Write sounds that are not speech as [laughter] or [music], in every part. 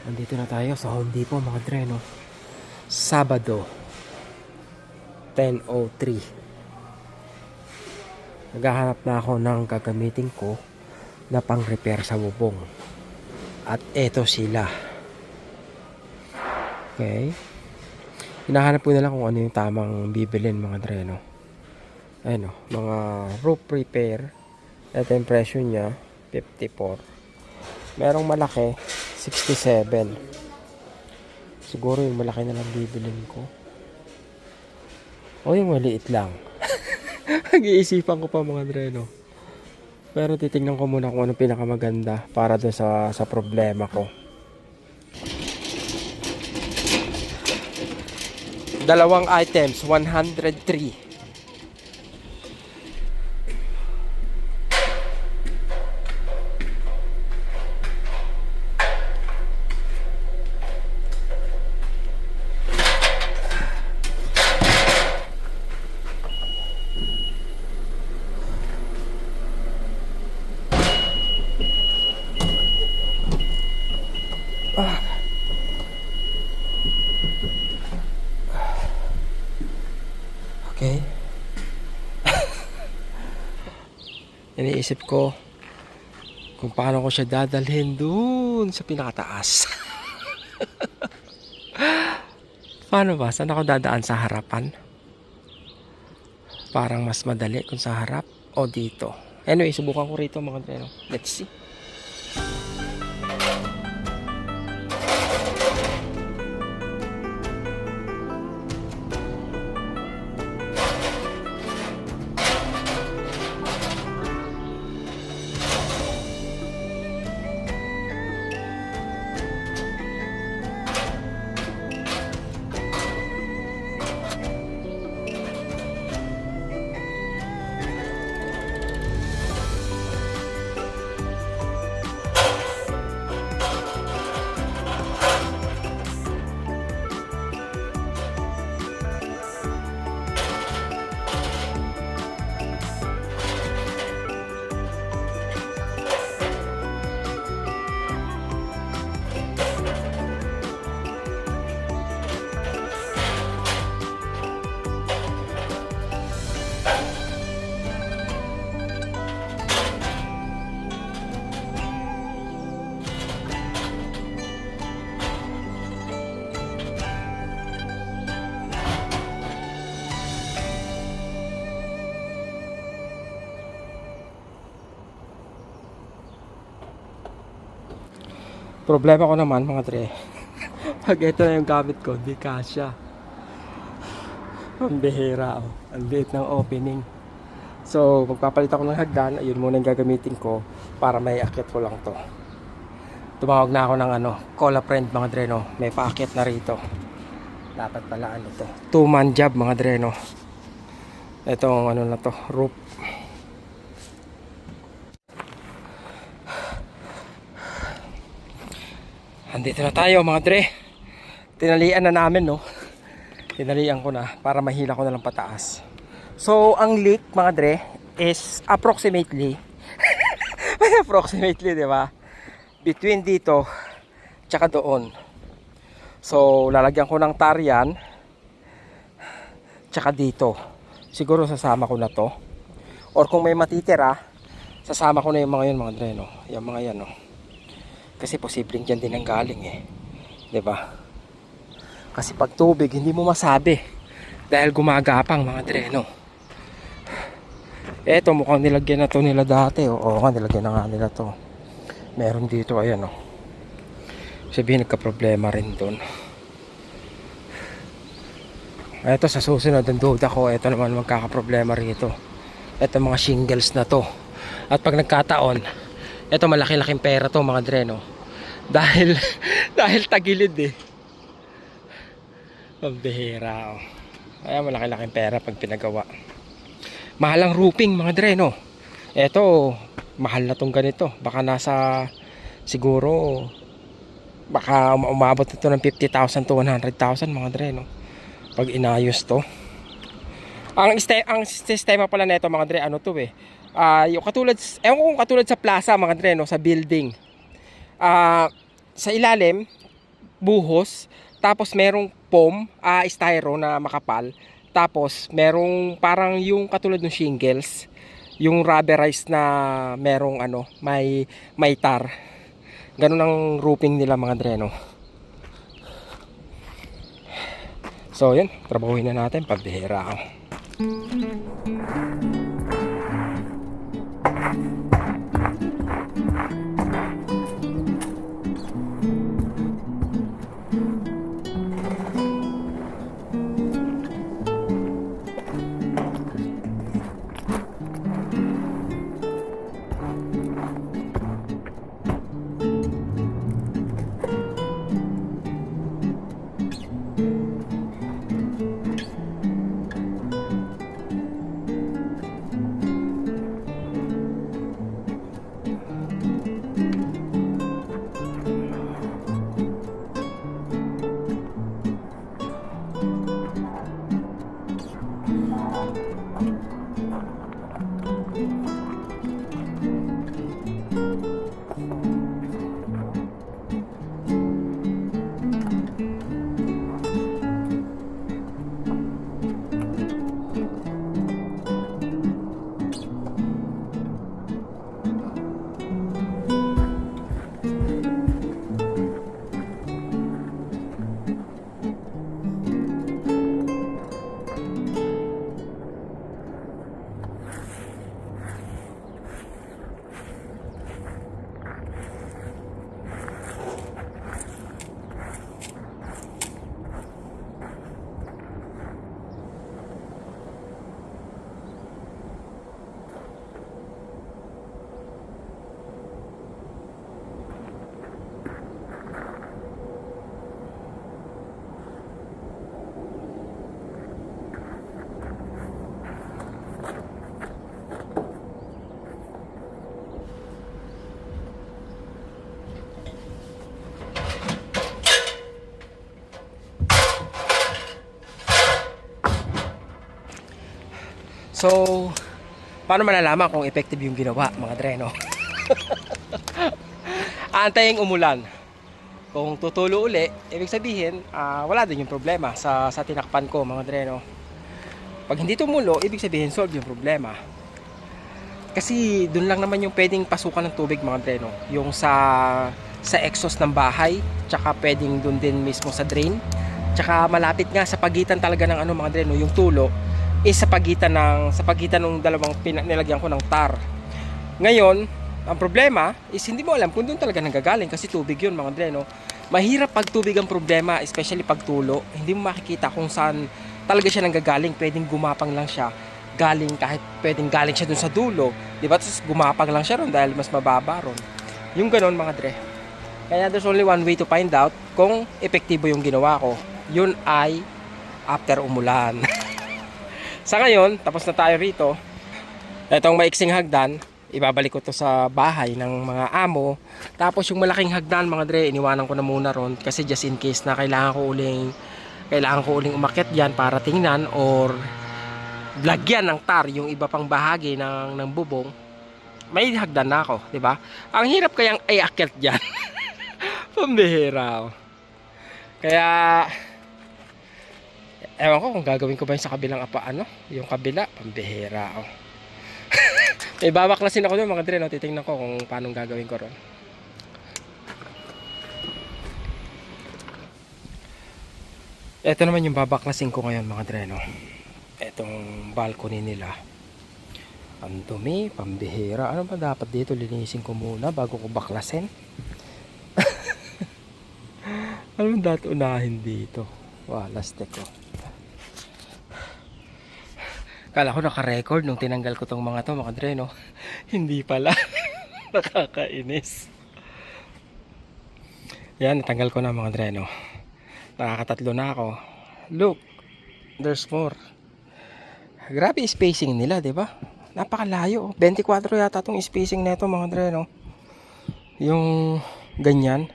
Nandito na tayo sa Home Depot mga dre, no? Sabado, 10.03. Naghahanap na ako ng gagamitin ko na pang-repair sa bubong. At eto sila. Okay. Hinahanap ko na lang kung ano yung tamang bibilin mga dre, no? Ayun, no? Mga roof repair. Ito yung presyo niya, 54. Merong malaki, 67. Siguro yung malaki na lang bibilin ko. O yung maliit lang. [laughs] Nag-iisipan ko pa mga dreno. Pero titingnan ko muna kung ano pinakamaganda para doon sa, sa problema ko. Dalawang items, 103. Iniisip ko kung paano ko siya dadalhin dun sa pinakataas. [laughs] paano ba? Saan ako dadaan sa harapan? Parang mas madali kung sa harap o dito. Anyway, subukan ko rito mga dreno. Let's see. Problema ko naman mga tre. [laughs] Pag ito na yung gamit ko, di kasya. Ang bihira oh. Ang liit ng opening. So, magpapalit ako ng hagdan. Ayun muna yung gagamitin ko para may akit ko lang to. Tumawag na ako ng ano, call a friend mga dreno. May paakit na rito. Dapat pala ano to. Two man job mga dreno. Itong ano na to, roof. Andito na tayo mga dre. Tinalian na namin no. Tinalian ko na para mahila ko na lang pataas. So ang leak mga dre is approximately [laughs] may approximately di ba? Between dito tsaka doon. So lalagyan ko ng tarian tsaka dito. Siguro sasama ko na to. Or kung may matitira, sasama ko na yung mga yun mga dre no. Yung mga yan no. Kasi posibleng dyan din ang galing eh. ba? Kasi pag tubig, hindi mo masabi. Dahil gumagapang mga dreno. Eto, mukhang nilagyan na to nila dati. Oo, nga, nilagyan na nga nila to. Meron dito, ayan o. Sabihin, nagka-problema rin doon. Eto, sa susunod, ang duda ko, eto naman magkakaproblema rito. Eto mga shingles na to. At pag nagkataon, eto malaki-laking pera to mga dreno. Dahil, [laughs] dahil tagilid eh. Pambihira oh. Kaya malaki-laking pera pag pinagawa. Mahal ang roofing mga dreno. Eto, mahal na tong ganito. Baka nasa, siguro, baka um- umabot ito ng 50,000 to 100,000 mga dreno. Pag inayos to. Ang, ang sistema pala nito mga dre, ano to eh. Ah, yung katulad, ewan ko kung katulad sa plaza mga dre, no, sa building. Ah, sa ilalim, buhos, tapos merong foam, ah, styro na makapal, tapos merong parang yung katulad ng shingles, yung rubberized na merong ano, may may tar. Ganun ang roofing nila mga dreno. So yun, trabahuhin na natin pagbihira ako. So, paano malalaman kung effective yung ginawa mga dreno? [laughs] Antayin umulan. Kung tutulo uli, ibig sabihin, ah, wala din yung problema sa, sa tinakpan ko mga dreno. Pag hindi tumulo, ibig sabihin solve yung problema. Kasi doon lang naman yung pwedeng pasukan ng tubig mga dreno. Yung sa sa exhaust ng bahay, tsaka pwedeng doon din mismo sa drain. Tsaka malapit nga sa pagitan talaga ng ano mga dreno, yung tulo is sa pagitan ng sa pagitan ng dalawang nilagyan ko ng tar. Ngayon, ang problema is hindi mo alam kung doon talaga nanggagaling kasi tubig yun mga dreno. Mahirap pag tubig ang problema, especially pag tulo. Hindi mo makikita kung saan talaga siya nanggagaling. Pwedeng gumapang lang siya galing kahit pwedeng galing siya dun sa dulo. Di ba? Tapos gumapang lang siya ron dahil mas mababa ron. Yung ganon mga dre. Kaya there's only one way to find out kung epektibo yung ginawa ko. Yun ay after umulan. [laughs] sa ngayon, tapos na tayo rito. Itong maiksing hagdan, ibabalik ko to sa bahay ng mga amo. Tapos yung malaking hagdan mga dre, iniwanan ko na muna ron kasi just in case na kailangan ko uling kailangan ko uling umakyat diyan para tingnan or lagyan ng tar yung iba pang bahagi ng ng bubong. May hagdan na ako, 'di ba? Ang hirap kayang iakyat diyan. [laughs] Pambihira. oh. Kaya ewan ko kung gagawin ko ba yung sa kabilang apa ano, yung kabila, pambihira. Oh. [laughs] May babaklasin ako doon mga dre, no? titingnan ko kung paano gagawin ko ron. Ito naman yung babaklasin ko ngayon mga dre, no? Itong balcony nila. Ang dumi, pambihira. Ano ba dapat dito? Linisin ko muna bago ko baklasin. [laughs] ano ba dapat unahin dito? Walastek ko. Kala ko naka-record nung tinanggal ko tong mga to, mga dre, no? [laughs] Hindi pala. [laughs] Nakakainis. Yan, natanggal ko na mga dre, no? Nakakatatlo na ako. Look, there's more. Grabe spacing nila, di ba? Napakalayo. 24 yata tong spacing nito mga dre, no? Yung ganyan.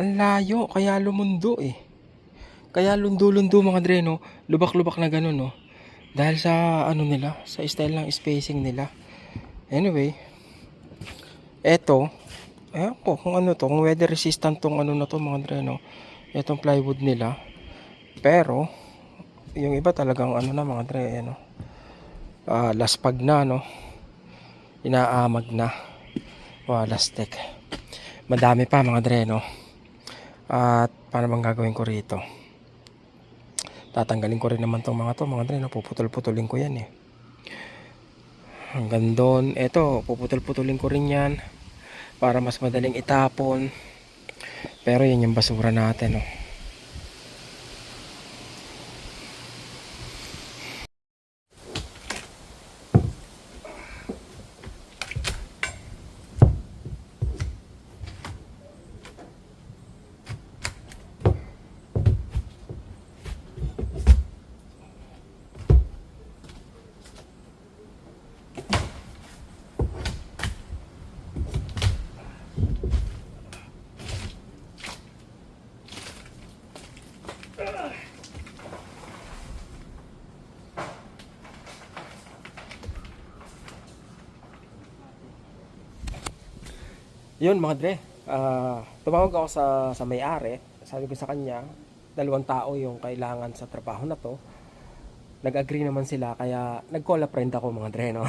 Ang layo, kaya lumundo eh. Kaya lundo-lundo mga dre, no? Lubak-lubak na ganun, no? Dahil sa ano nila, sa style ng spacing nila. Anyway, eto, Ewan ko kung ano to, kung weather resistant tong ano na to mga dre, no? Itong plywood nila. Pero, yung iba talagang ano na mga dre, ano? Ah, laspag na, no? Inaamag na. Wow, lastek. Madami pa mga dre, no? At paano bang gagawin ko rito? Tatanggalin ko rin naman tong mga to, mga dre, no? Puputol-putulin ko yan, eh. Hanggang doon, eto, puputol-putulin ko rin yan para mas madaling itapon. Pero yun yung basura natin, oh. Yun mga dre, ah, tumawag ako sa, sa may-ari. Sabi ko sa kanya, dalawang tao yung kailangan sa trabaho na to. Nag-agree naman sila, kaya nag-call a friend ako mga dre, no?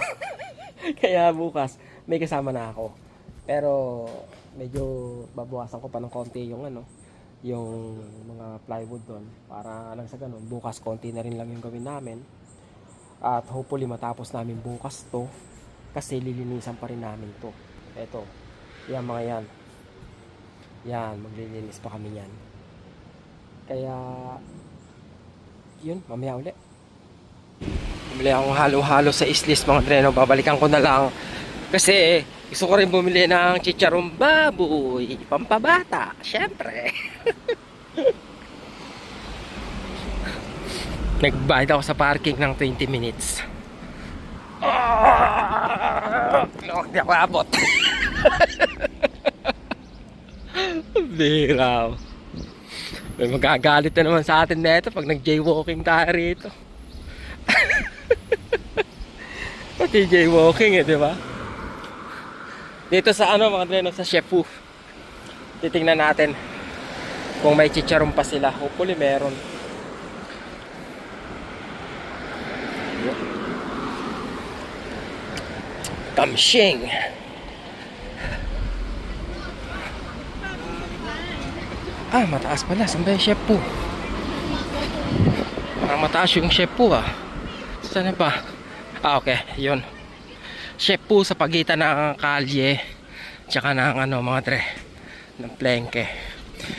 [laughs] kaya bukas, may kasama na ako. Pero, medyo babawasan ko pa ng konti yung ano, yung mga plywood doon. Para lang sa ganun, bukas konti na rin lang yung gawin namin. At hopefully matapos namin bukas to. Kasi lilinisan pa rin namin to. Eto, yan mga yan. Yan, maglilinis pa kami yan. Kaya, yun, mamaya uli. Bumili akong halo-halo sa islis mga dreno. Babalikan ko na lang. Kasi, gusto ko rin bumili ng chicharong baboy. Pampabata, syempre. [laughs] Nagbayad ako sa parking ng 20 minutes. Ah! No, di ako abot. [laughs] Bira. May magagalit na naman sa atin neto pag nag-jaywalking tayo rito. [laughs] Pati jaywalking eh, di ba? Dito sa ano mga dreno, sa Shefu. Titingnan natin kung may chicharon pa sila. Hopefully meron. Kamshing. Ah, mataas pala. Saan ba yung chef po? Parang mataas yung chef po ah. Saan ba? Ah, okay. Yun. Chef po sa pagitan ng kalye tsaka ng ano mga tre ng plengke.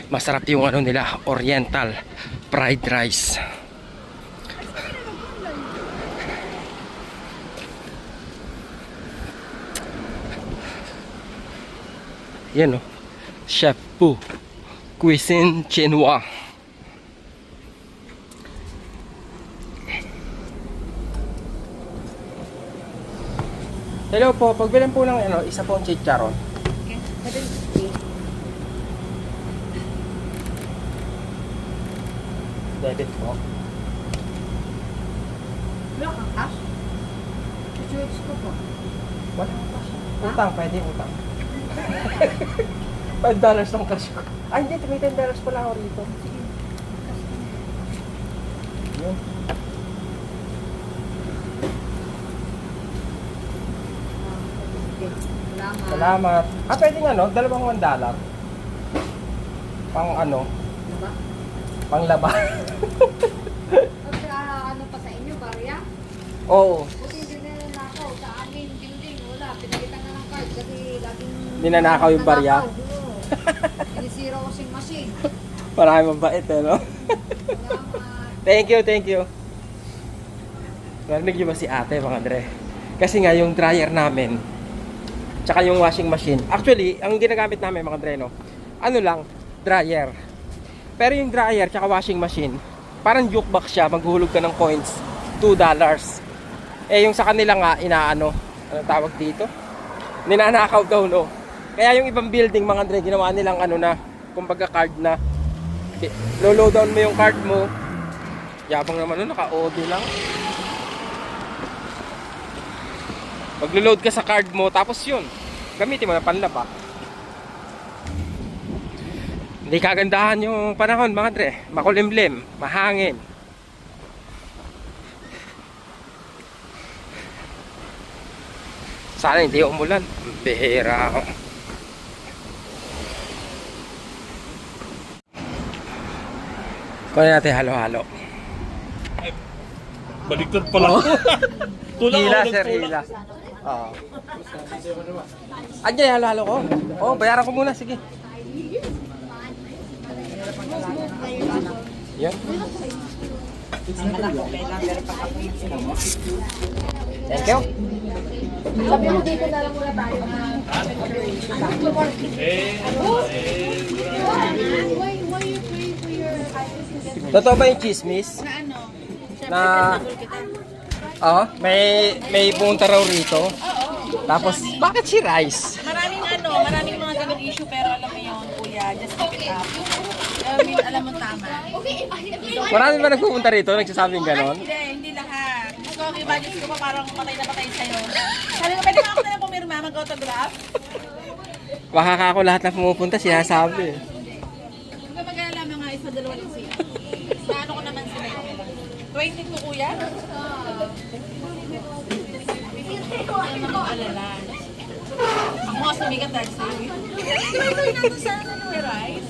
Masarap yung ano nila, oriental fried rice. Yan o. Chef Po. Cuisine Chinois. Hello po, pagbilan po ng ano, isa pong chicharon. Debit po. Wala kang cash? Choice ko po. What? Utang, pwede utang. [laughs] 5 dollars ng cash ko. Ay, hindi, may 10 dollars pala ako rito. Sige. Yun. Salamat. Salamat. Ah, pwede nga, no? Dalawang 1 dollar. Pang ano? Ano ba? Pang laba. Pag ah, ano pa sa inyo, barya? Oo. Buti hindi na nanakaw. Sa amin, building, wala. Pinalitan na ng card kasi laging... Ninanakaw yung barya? Nanakaw, oo. Sinisira ko sing machine. Marami mabait, eh, no? Thank you, thank you. Narinig niyo ba si ate, mga dre? Kasi nga, yung dryer namin, tsaka yung washing machine. Actually, ang ginagamit namin, mga dre, no? Ano lang, dryer. Pero yung dryer, tsaka washing machine, parang jukebox siya, maghuhulog ka ng coins. 2 dollars. Eh, yung sa kanila nga, inaano, ano tawag dito? Ninanakaw daw, no? Kaya yung ibang building, mga dre, ginawa nilang ano na, kumbaga card na. Lolo down mo yung card mo, Yabang naman nun, naka-OD lang. Maglo-load ka sa card mo, tapos yun. Gamitin mo na panlaba. Hindi kagandahan yung panahon mga dre. Makulimlim, mahangin. Sana hindi umulan. Bihira ako. Kunin natin halo-halo. Baliktad pala. Tulak Hila, ako sir, hila. Oo. Andiyan, halo-halo ko. Oo, bayaran ko muna, sige. Yan. Thank you. Sabi mo dito na lang muna tayo. Eh, Why, Totoo ba yung chismis? na ano? Na, oh, may, may pumunta raw rito. Tapos, bakit si Rice? Maraming ano, maraming mga ganung issue pero alam mo yun, kuya, just keep it up. I mean, alam mo tama. Marami ba nagpupunta rito? Nagsasabing ganon? Hindi, hindi lahat. Gusto ko, imagine ko pa parang patay na patay sa'yo. Sabi ko, pwede ba ako na lang pumirma, mag-autograph? Baka ka ako lahat na pumupunta, sinasabi. Huwag ka mag-alala mga isa, dalawa lang siya. Naano ko naman sila. 22 kuya? Hindi naman alala. Ako nga sumigat dahil sa'yo. Ito yung nandun sa ano, no, rice?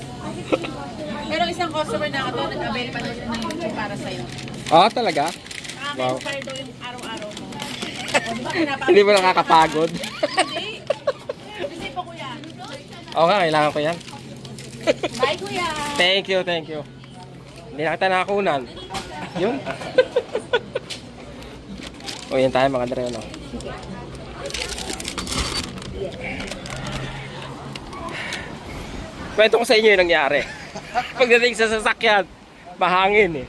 Pero isang customer na ako, nag-avail pa daw siya ng YouTube para sa'yo. Oo, talaga? Nakaka-inspire daw yung araw-araw mo. [laughs] Hindi mo nakakapagod? Hindi. Hindi pa kuya. Oo nga, kailangan ko yan. Bye kuya. Thank you, thank you. Hindi na kita nakakunan. Yun. [laughs] o, yan tayo mga dreno. Kwento ko sa inyo yung nangyari. [laughs] Pagdating sa sasakyan, mahangin eh.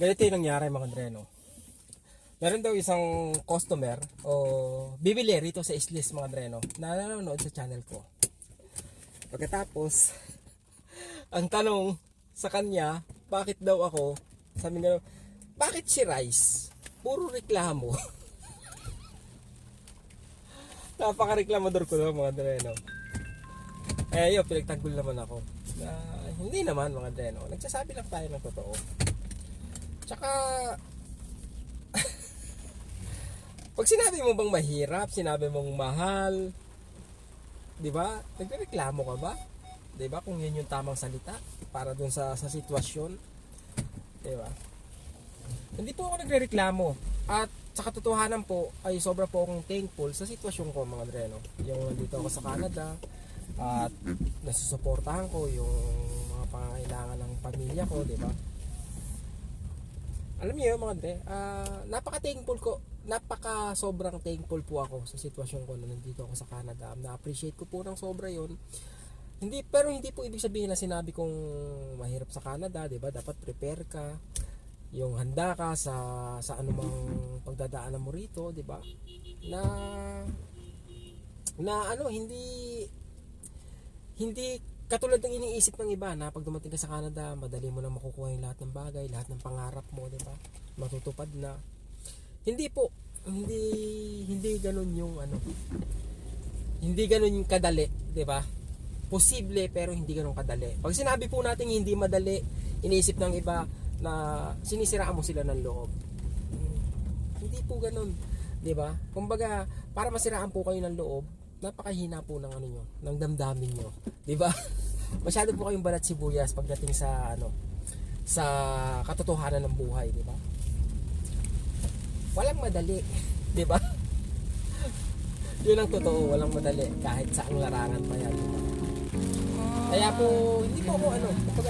Ganito yung nangyari mga dreno. Meron daw isang customer o bibili rito sa Islis mga dreno na nanonood sa channel ko. Pagkatapos, ang tanong sa kanya, bakit daw ako, sabi niya, bakit si Rice? Puro reklamo. [laughs] Napaka-reklamador ko daw mga dreno. Eh yun, pinagtanggol naman ako. Na, hindi naman mga dreno. Nagsasabi lang tayo ng totoo. Tsaka, [laughs] pag sinabi mo bang mahirap, sinabi mong mahal, di ba? Nagreklamo ka ba? Di ba? Kung yun yung tamang salita para dun sa, sa sitwasyon. Di ba? Hindi po ako nagrereklamo. At sa katotohanan po, ay sobra po akong thankful sa sitwasyon ko mga dreno. Yung nandito ako sa Canada at nasusuportahan ko yung mga pangangailangan ng pamilya ko, di ba? Alam niyo mga dre, ah, napaka-thankful ko, napaka sobrang thankful po ako sa sitwasyon ko na nandito ako sa Canada. Na-appreciate ko po ng sobra yon. Hindi pero hindi po ibig sabihin na sinabi kong mahirap sa Canada, 'di ba? Dapat prepare ka. Yung handa ka sa sa anumang pagdadaanan mo rito, 'di ba? Na na ano, hindi hindi katulad ng iniisip ng iba na pag dumating ka sa Canada, madali mo na makukuha yung lahat ng bagay, lahat ng pangarap mo, 'di ba? Matutupad na. Hindi po, hindi hindi ganoon yung ano. Hindi ganoon yung kadali, 'di ba? Posible pero hindi ganoon kadali. Pag sinabi po natin hindi madali, iniisip ng iba na sinisiraan mo sila ng loob. Hmm, Hindi po ganoon, 'di ba? Kumbaga, para masiraan po kayo ng loob, napakahina po ng ano nyo, ng damdamin nyo. Di ba? [laughs] Masyado po kayong balat sibuyas pagdating sa ano, sa katotohanan ng buhay, di ba? Walang madali, [laughs] di ba? [laughs] Yun ang totoo, walang madali kahit sa ang larangan pa yan. di ba? Kaya po, hindi po ako ano, kapag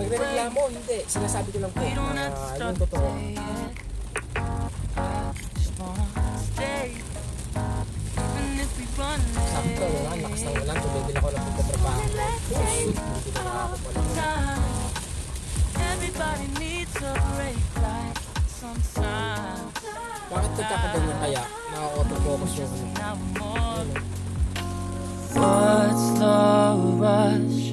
nagre-reklamo, hindi. Sinasabi ko lang po na yung totoo. Everybody needs a break like sometimes. Bakit nagkakaganyan kaya? Naka-auto-focus yung ano. What's the rush?